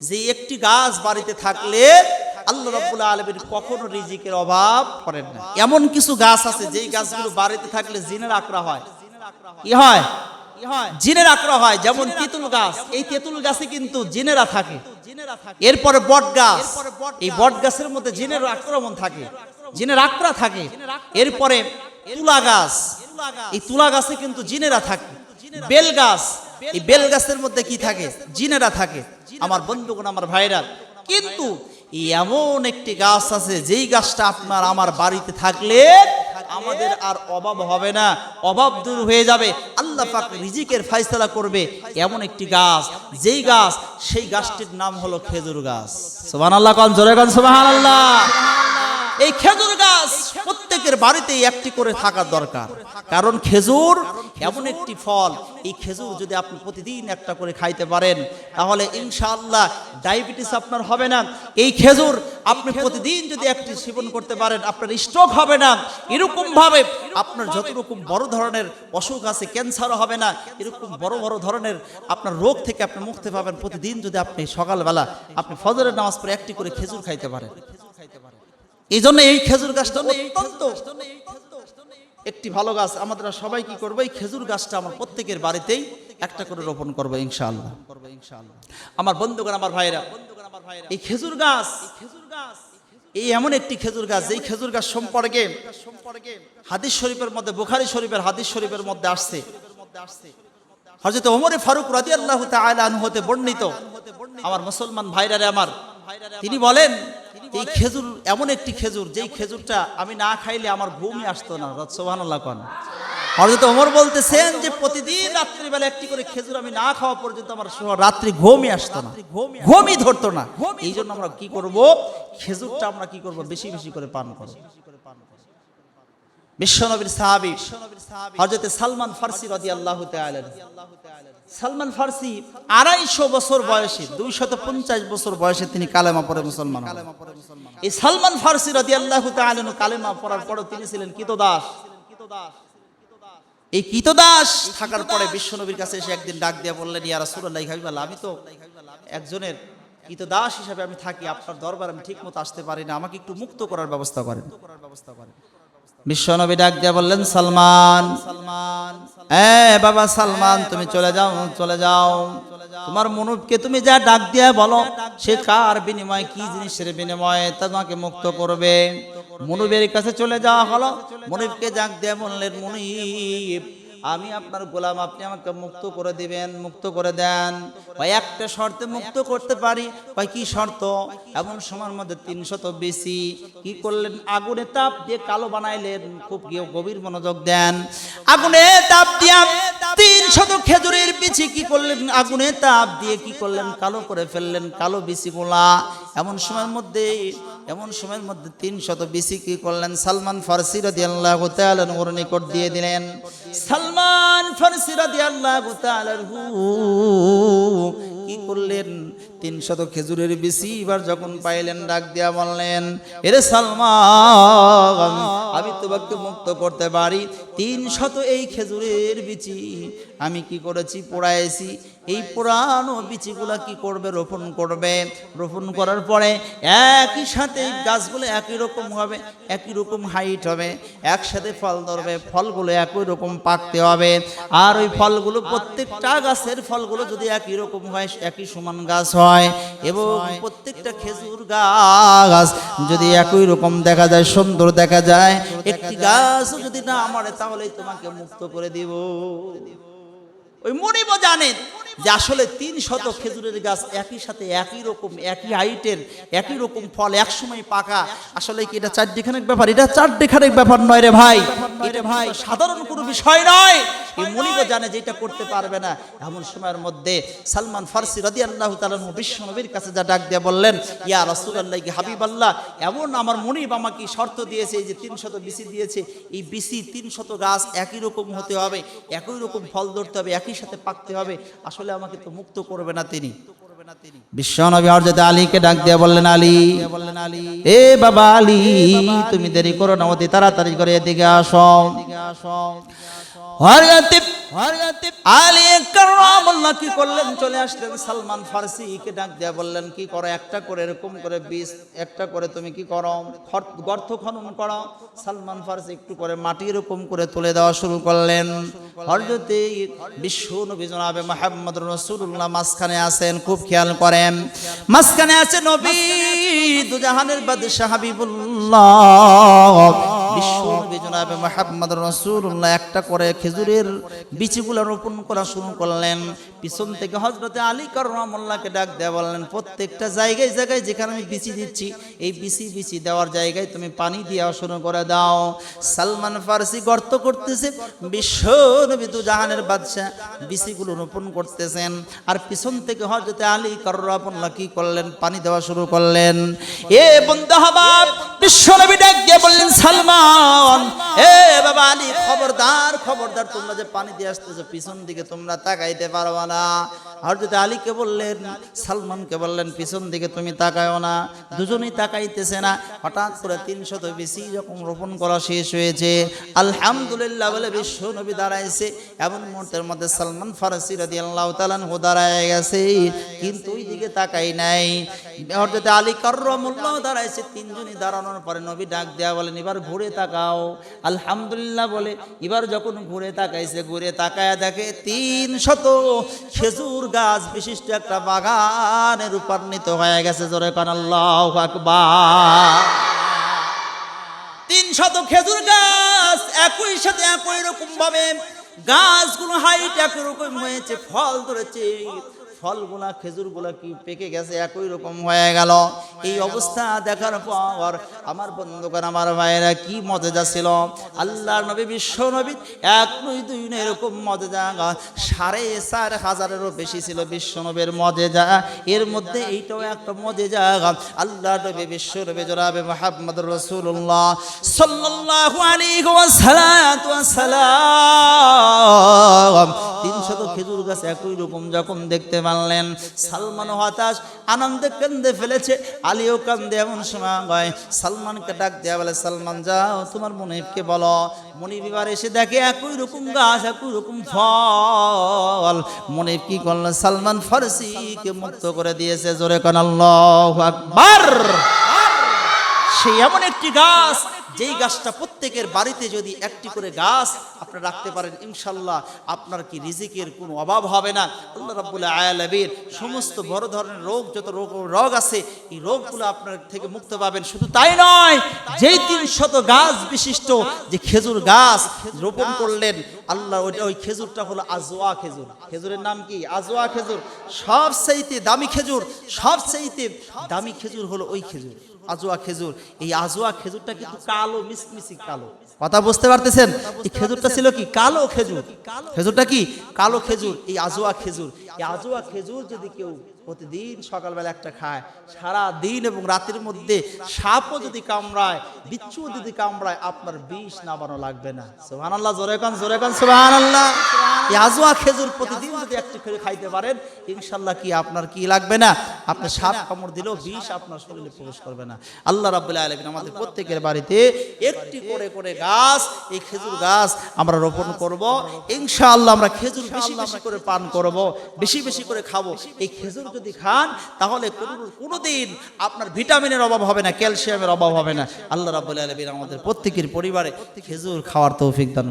যে একটি গাছ বাড়িতে থাকলে আল্লাহ রাব্বুল আলামিন কখনো রিজিকের অভাব করেন না। এমন কিছু গাছ আছে, যেই গাছগুলো বাড়িতে থাকলে জিনের আকরা হয়। কি হয়? জিনের আকরা হয়, যেমন তেঁতুল গাছ। এই তেঁতুল গাছে কিন্তু জিনেরা থাকে। এরপরে বট গাছ। এই বট গাছের মধ্যে জিনের আক্রমণ থাকে। জিনের আকরা থাকে। এরপরে তুলা গাছ। এই তুলা গাছে কিন্তু জিনেরা থাকে। বেল গাছ। এই বেল গাছের মধ্যে কি থাকে? জিনেরা থাকে। আমার বন্ধুগণ, আমার ভাইরা কিন্তু এমন একটি গাছ আছে, যেই গাছটা আপনার আমার বাড়িতে থাকলে আমাদের আর অভাব হবে না, অভাব দূর হয়ে যাবে। আল্লাহ পাক রিজিকের ফাইসলা করবে এমন একটি গাছ। যেই গাছ, সেই গাছটির নাম হলো খেজুর গাছ। সোহান আল্লাহ কন জোরে কন সোহান আল্লাহ এই খেজুর গাছ প্রত্যেকের বাড়িতেই একটি করে থাকা দরকার। কারণ খেজুর এমন একটি ফল, এই খেজুর যদি আপনি প্রতিদিন একটা করে খাইতে পারেন, তাহলে ইনশাআল্লাহ ডায়াবেটিস আপনার হবে না। এই খেজুর আপনি প্রতিদিন যদি একটি সেবন করতে পারেন, আপনার স্ট্রোক হবে না। এরকম ভাবে আপনার যত রকম বড় ধরনের অসুখ আছে, ক্যান্সারও হবে না। এরকম বড় বড় ধরনের আপনার রোগ থেকে আপনি মুক্তি পাবেন প্রতিদিন যদি আপনি সকালবেলা আপনি ফজরের নামাজ পড়ে একটি করে খেজুর খাইতে পারেন খেজুর খাইতে পারেন। এই জন্য এই খেজুর গাছটা অত্যন্ত একটি ভালো গাছ আমাদের সবাই কি করব? এই খেজুর গাছটা আমার প্রত্যেকের বাড়িতেই একটা করে রোপণ করব ইনশাআল্লাহ। আমার বন্ধুগণ আমার ভাইরা এই খেজুর গাছ এই এমন একটি খেজুর গাছ যেই খেজুর গাছ সম্পর্কে হাদিস শরীফের মধ্যে বুখারি শরীফের হাদিস শরীফের মধ্যে আসছে। হজরত ওমরে ফারুক রাজি আল্লাহ হতে বর্ণিত আমার মুসলমান ভাইরারে আমার তিনি বলেন এই খেজুর এমন একটি খেজুর যেই খেজুরটা আমি না খাইলে আমার ঘুমই আসতো না সোহান আল্লাহ কন। হজরত ওমর বলতেছেন যে প্রতিদিন রাত্রিবেলা একটি করে খেজুর আমি না খাওয়া পর্যন্ত আমার রাত্রি ঘুমই আসতো না। ঘুমই ধরতো না। এই জন্য আমরা কি করব? খেজুরটা আমরা কি করব। বেশি বেশি করে পান করব। বিশ্বনবীর সাহাবী হজরত সালমান ফার্সি রাজি আল্লাহ সালমান ফার্সি আড়াইশো বছর বয়সে দুইশত পঞ্চাশ বছর বয়সে তিনি কালেমা পড়ে মুসলমান এই সালমান ফার্সি রাজি আল্লাহ কালেমা পড়ার পরও তিনি ছিলেন কিতদাস। এই কিতদাস থাকার পরে বিশ্বনবীর কাছে এসে একদিন ডাক দিয়ে বললেন ইয়া রাসূলুল্লাহ হাবিবাল্লাহ আমি তো একজনের কিতদাস হিসাবে আমি থাকি আপনার দরবার আমি ঠিক মতো আসতে পারি না আমাকে একটু মুক্ত করার ব্যবস্থা করেন করার ব্যবস্থা করেন। বিশ্বনবী ডাক দিয়ে বললেন, সালমান সালমান এ বাবা সালমান, তুমি চলে যাও চলে যাও। তোমার মনুবকে তুমি যা ডাক দিয়ে বলো, সে কার বিনিময়ে, কি জিনিসের বিনিময়ে তোমাকে মুক্ত করবে? মনুবের কাছে চলে যাওয়া হলো। মনিবকে ডাক দিয়ে বললেন, মনিব আমি আপনার গোলাম, আপনি আমাকে মুক্ত করে দিবেন, মুক্ত করে দেন। ভাই একটা শর্তে মুক্ত করতে পারি? ভাই কি শর্ত? এমন সময়ের মধ্যে তিনশত বেশি। কি করলেন? আগুনে তাপ দিয়ে কালো বানাইলেন, খুব গিয়ে গভীর মনোযোগ দেন। আগুনে তাপ দিয়া তিন শত খেজুরের পিছে কি করলেন? আগুনে তাপ দিয়ে কি করলেন? কালো করে ফেললেন, কালো বিসি গোলা। এমন সময়ের মধ্যে, এমন সময়ের মধ্যে তিন শত বিসি কি করলেন? সালমান ফার্সি রাদি আল্লাহ ওর নিকট দিয়ে দিলেন। সালমান ফার্সি তাআলার হু। কি করলেন? তিন শত খেজুরের বেশি, এবার যখন পাইলেন, ডাক দিয়া বললেন, এরে সালমান, আমি তোমাকে মুক্ত করতে পারি। তিন শত এই খেজুরের বিচি, আমি কি করেছি? পোড়াইছি। এই পুরানো বিচিগুলা কি করবে? রোপণ করবে। রোপণ করার পরে একই সাথে গাছগুলো একই রকম হবে, একই রকম হাইট হবে। একসাথে ফল ধরবে, ফলগুলো একই রকম পাকতে হবে। আর ওই ফলগুলো প্রত্যেকটা গাছের ফলগুলো যদি একই রকম হয়, একই সমান গাছ হয় এবং প্রত্যেকটা খেজুর গাছ যদি একই রকম দেখা যায়, সুন্দর দেখা যায়, একটি গাছ যদি না আমারে তাহলেই তোমাকে মুক্ত করে দিব। ওই মনিব জানেন যে আসলে তিন শত খেজুরের গাছ একই সাথে একই রকম, একই হাইটের, একই রকম ফল, একসময় পাকা। আসলে কি এটা চারটিখানেক ব্যাপার? এটা চারটিখানেক ব্যাপার নয় রে ভাই। এটা ভাই সাধারণ কোনো বিষয় নয়। এই মনিব জানে যে এটা করতে পারবে না। এমন সময়ের মধ্যে সালমান ফার্সি রদি আল্লাহ তালু বিশ্বনবীর কাছে যা ডাক দিয়ে বললেন ইয়া রসুল আল্লাহ কি হাবিব আল্লাহ এমন আমার মনিব আমাকে শর্ত দিয়েছে এই যে তিন শত বিসি দিয়েছে এই বিসি তিন শত গাছ একই রকম হতে হবে একই রকম ফল ধরতে হবে একই সাথে পাকতে হবে। আসলে আমাকে তো মুক্ত করবে না তিনি। বিশ্বনবী হযরত আলীকে ডাক দিয়ে বললেন আলী বললেন আলী এ বাবা আলী। তুমি দেরি করো না অতি তাড়াতাড়ি করে এদিকে আসো। হরগতি আলী কি করলেন? চলে আসলেন সালমান ফার্সিকে ডাক দিয়া বললেন কি করো? একটা করে এরকম করে বিষ একটা করে তুমি কি করো? খর- গর্ত খনন করো। সালমান ফার্সি একটু করে মাটি এরকম করে তুলে দেওয়া শুরু করলেন। হরজতে বিশ্ব নবী জনাবে মোহাম্মদ রসুল্লাহ মাঝখানে আছেন খুব খেয়াল করেন। মাঝখানে আছে নবী। দুজাহানের বাদশাহ হাবিবুল্লাহ। বিশ্ব জনাবে মোহাম্মদ রসুল্লাহ একটা করে খেজুরের বিচিগুলো রোপণ করা শুরু করলেন। পিছন থেকে হজরতে আলী করমাল্লাহকে ডাক দেওয়া বললেন, প্রত্যেকটা জায়গায় জায়গায় যেখানে আমি বিচি দিচ্ছি, এই বিচি বিচি দেওয়ার জায়গায় তুমি পানি দেওয়া শুরু করে দাও। সালমান ফার্সি গর্ত করতেছে বিশ্ব নবী দু জাহানের বাদশাহ বিচিগুলো রোপণ করতেছেন। আর পিছন থেকে হজরতে আলী করমাল্লাহ কি করলেন? পানি দেওয়া শুরু করলেন। এ বন্ধু হবাব বিশ্ব নবী ডাক দিয়ে আলী খবরদার খবরদার, তোমরা যে পানি দিয়ে আসতেছো, পিছন দিকে তোমরা তাকাইতে পারবা না। হরজত আলীকে বললেন, সালমানকে বললেন, পিছন দিকে তুমি তাকায়ও না, দুজনেই তাকাইতেছে না। হঠাৎ করে তিনশত বেশি যখন রোপণ করা শেষ হয়েছে, আলহামদুলিল্লাহ বলে বিশ্ব নবী দাঁড়াইছে। এমন মুহূর্তের মধ্যে সালমান ফারসি রাদি আল্লাহ তালান হো দাঁড়ায় গেছে, কিন্তু ওই দিকে তাকাই নাই। হরজত আলী কার্রমুল্লাহ দাঁড়াইছে, তিনজনই দাঁড়ানোর পরে নবী ডাক দেয়া বলেন, এবার ঘুরে তাকাও। আলহামদুলিল্লাহ বলে, এবার যখন ঘুরে তাকাইছে, ঘুরে তাকায় দেখে তিন শত খেজুর গাছ বিশিষ্ট একটা বাগানে রূপান্বিত হয়ে গেছে, জোরে কান, আল্লাহ আকবার। তিন শত খেজুর গাছ একই সাথে একই রকম ভাবে গাছগুলো হাইট একই রকম হয়েছে, ফল ধরেছে। ফলগুলা খেজুরগুলা কি পেকে গেছে? একই রকম হয়ে গেল। এই অবস্থা দেখার পর আমার বন্ধুকার আমার ভাইয়েরা কি মজা ছিল? আল্লাহ নবী, বিশ্ব নবী এক দুই দুই না এরকম মজা সাড়ে চার হাজারেরও বেশি ছিল বিশ্ব নবীর মজেজা এর মধ্যে এইটাও একটা মজেজা আল্লাহ নবী, বিশ্ব নবী জনাবে মোহাম্মদ রসুল্লাহ সাল্লাল্লাহু আলাইহি ওয়াসাল্লাম তিনশত খেজুর গাছ একই রকম যখন দেখতে পারলেন। সালমান হতাশ, আনন্দে কান্দে ফেলেছে, আলীও কান্দে এমন সময় হয় সালমানকে ডাক দেয়া বলে, সালমান, যাও, তোমার মনিবকে বলো। মনিব এবার এসে দেখে একই রকম গাছ, একই রকম ফল। মনিব কি করল? সালমান ফারসিকে মুক্ত করে দিয়েছে, জোরে কান, আল্লাহু আকবার! সেই এমন একটি গাছ যেই গাছটা প্রত্যেকের বাড়িতে যদি একটি করে গাছ আপনি রাখতে পারেন ইনশাল্লাহ আপনার কি রিজিকের কোনো অভাব হবে না। আল্লাহ রাব্বুল আয়ালাবির সমস্ত বড় ধরনের রোগ, যত রোগ রোগ আছে, এই রোগগুলো আপনার থেকে মুক্ত পাবেন। শুধু তাই নয়, যেই তিন শত গাছ বিশিষ্ট, যে খেজুর গাছ রোপণ করলেন, আল্লাহ ওই খেজুরটা হলো আজোয়া খেজুর। খেজুরের নাম কি? আজোয়া খেজুর। সব চাইতে দামি খেজুর সব চাইতে দামি খেজুর হলো ওই খেজুর। আজোয়া খেজুর। এই আজোয়া খেজুরটা কিন্তু কালো মিসমিসি কালো। কথা বুঝতে পারতেছেন? এই খেজুরটা ছিল কি? কালো খেজুর। খেজুরটা কি? কালো খেজুর। এই আজোয়া খেজুর। আজোয়া খেজুর যদি কেউ প্রতিদিন সকালবেলা একটা খায় সারা দিন এবং রাতের মধ্যে সাপও যদি কামড়ায়, বিচ্ছুও যদি কামড়ায়, আপনার বিষ নামানো লাগবে না। সোহান আল্লাহ জোরে কান জোরে কান সোহান আল্লাহ আজোয়া খেজুর প্রতিদিন যদি একটি করে খাইতে পারেন ইনশাল্লাহ কি আপনার কি লাগবে না? আপনার সাপ কামড় দিলেও বিষ আপনার শরীরে প্রবেশ করবে না। আল্লাহ রাবুল্লাহ আলমিন আমাদের প্রত্যেকের বাড়িতে একটি করে করে গাছ, এই খেজুর গাছ আমরা রোপণ করব। ইনশাআল্লাহ আমরা খেজুর বেশি বেশি করে পান করব। বেশি বেশি করে খাব। এই খেজুর যদি খান, তাহলে কোনো কোনোদিন আপনার ভিটামিনের অভাব হবে না, ক্যালসিয়ামের অভাব হবে না। আল্লাহ রাবুল আলমিন আমাদের প্রত্যেকের পরিবারে খেজুর খাওয়ার তৌফিক দান